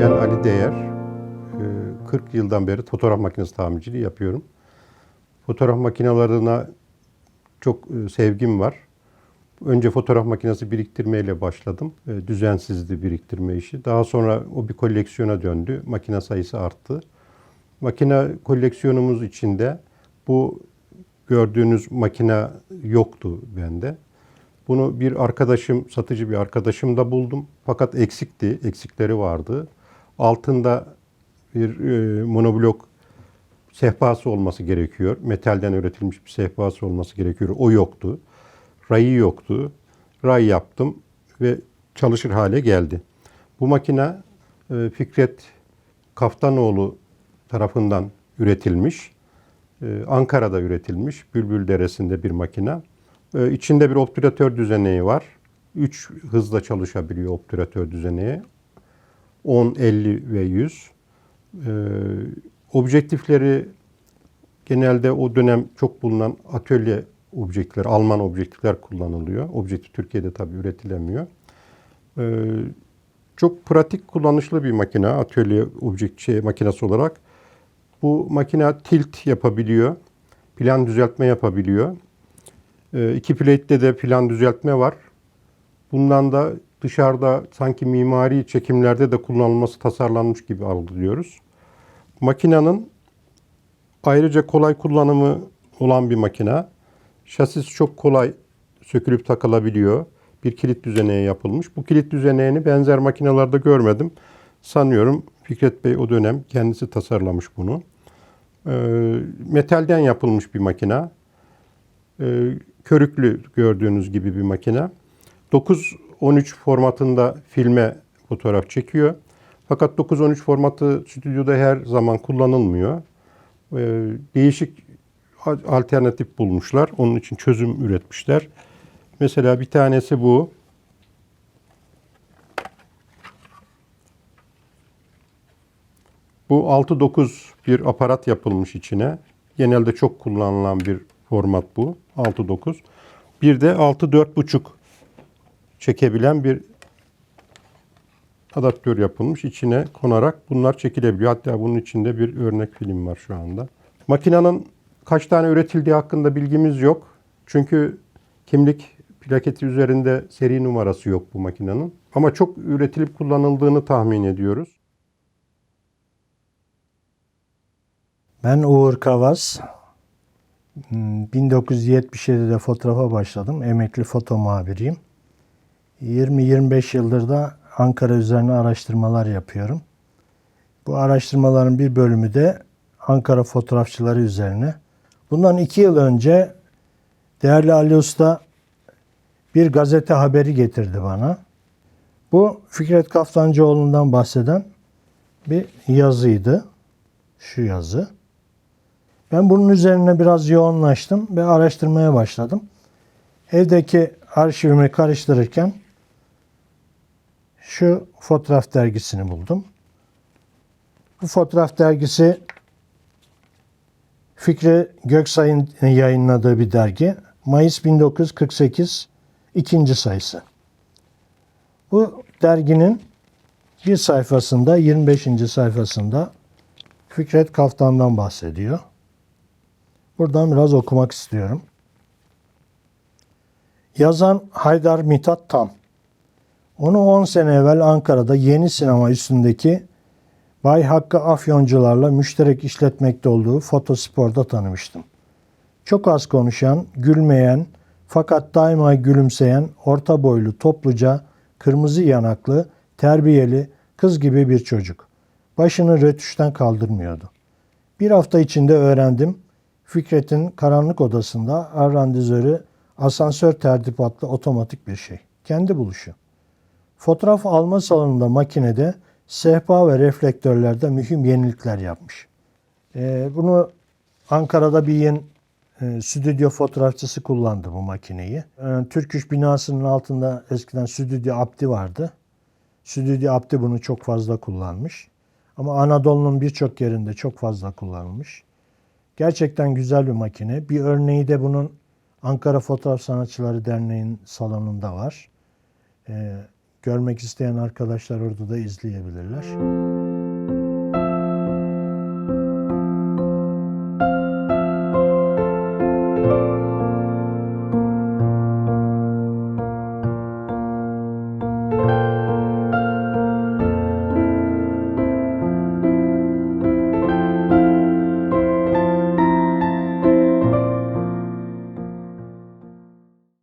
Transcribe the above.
Ben Ali Değer. Ee, 40 yıldan beri fotoğraf makinesi tamirciliği yapıyorum. Fotoğraf makinelerine çok e, sevgim var. Önce fotoğraf makinesi biriktirmeyle başladım. E, Düzensizdi biriktirme işi. Daha sonra o bir koleksiyona döndü. Makine sayısı arttı. Makine koleksiyonumuz içinde bu gördüğünüz makine yoktu bende. Bunu bir arkadaşım, satıcı bir arkadaşımda buldum. Fakat eksikti, eksikleri vardı. Altında bir e, monoblok sehpası olması gerekiyor. Metalden üretilmiş bir sehpası olması gerekiyor. O yoktu. Rayı yoktu. Ray yaptım ve çalışır hale geldi. Bu makine e, Fikret Kaftanoğlu tarafından üretilmiş. E, Ankara'da üretilmiş. Bülbül Deresi'nde bir makine. E, içinde bir obtüratör düzeneği var. 3 hızla çalışabiliyor obtüratör düzeneği. 10, 50 ve 100. E, objektifleri genelde o dönem çok bulunan atölye objektifler, Alman objektifler kullanılıyor. Objektif Türkiye'de tabii üretilemiyor. E, çok pratik kullanışlı bir makine, atölye objekt şey makinesi olarak. Bu makine tilt yapabiliyor. Plan düzeltme yapabiliyor. E, iki plate'de de plan düzeltme var. Bundan da dışarıda sanki mimari çekimlerde de kullanılması tasarlanmış gibi algılıyoruz. Makinenin ayrıca kolay kullanımı olan bir makine. Şasis çok kolay sökülüp takılabiliyor. Bir kilit düzeneği yapılmış. Bu kilit düzeneğini benzer makinelerde görmedim. Sanıyorum Fikret Bey o dönem kendisi tasarlamış bunu. Ee, metalden yapılmış bir makine. Ee, körüklü gördüğünüz gibi bir makine. 9-13 formatında filme fotoğraf çekiyor. Fakat 9-13 formatı stüdyoda her zaman kullanılmıyor. Ee, değişik alternatif bulmuşlar. Onun için çözüm üretmişler. Mesela bir tanesi bu. Bu 6-9 bir aparat yapılmış içine. Genelde çok kullanılan bir format bu. 6-9. Bir de 6-4,5 çekebilen bir adaptör yapılmış. İçine konarak bunlar çekilebiliyor. Hatta bunun içinde bir örnek film var şu anda. Makinenin kaç tane üretildiği hakkında bilgimiz yok. Çünkü kimlik plaketi üzerinde seri numarası yok bu makinenin. Ama çok üretilip kullanıldığını tahmin ediyoruz. Ben Uğur Kavaz. Hmm, 1977'de fotoğrafa başladım. Emekli foto muhabiriyim. 20-25 yıldır da Ankara üzerine araştırmalar yapıyorum. Bu araştırmaların bir bölümü de Ankara fotoğrafçıları üzerine. Bundan iki yıl önce değerli Ali Usta bir gazete haberi getirdi bana. Bu Fikret Kaftancıoğlu'ndan bahseden bir yazıydı. Şu yazı. Ben bunun üzerine biraz yoğunlaştım ve araştırmaya başladım. Evdeki arşivimi karıştırırken şu fotoğraf dergisini buldum. Bu fotoğraf dergisi Fikri Göksay'ın yayınladığı bir dergi. Mayıs 1948 ikinci sayısı. Bu derginin bir sayfasında 25. sayfasında Fikret Kaftan'dan bahsediyor. Buradan biraz okumak istiyorum. Yazan Haydar Mithat Tam. Onu 10 sene evvel Ankara'da yeni sinema üstündeki Bay Hakkı Afyoncularla müşterek işletmekte olduğu fotosporda tanımıştım. Çok az konuşan, gülmeyen fakat daima gülümseyen, orta boylu, topluca, kırmızı yanaklı, terbiyeli, kız gibi bir çocuk. Başını rötuştan kaldırmıyordu. Bir hafta içinde öğrendim. Fikret'in karanlık odasında arrandizörü asansör tertibatlı otomatik bir şey. Kendi buluşu. Fotoğraf alma salonunda makinede sehpa ve reflektörlerde mühim yenilikler yapmış. Ee, bunu Ankara'da bir yeni e, stüdyo fotoğrafçısı kullandı bu makineyi. E, Türküş binasının altında eskiden stüdyo Abdi vardı. Stüdyo Abdi bunu çok fazla kullanmış. Ama Anadolu'nun birçok yerinde çok fazla kullanılmış. Gerçekten güzel bir makine. Bir örneği de bunun Ankara Fotoğraf Sanatçıları Derneği'nin salonunda var. Ee, Görmek isteyen arkadaşlar orada da izleyebilirler.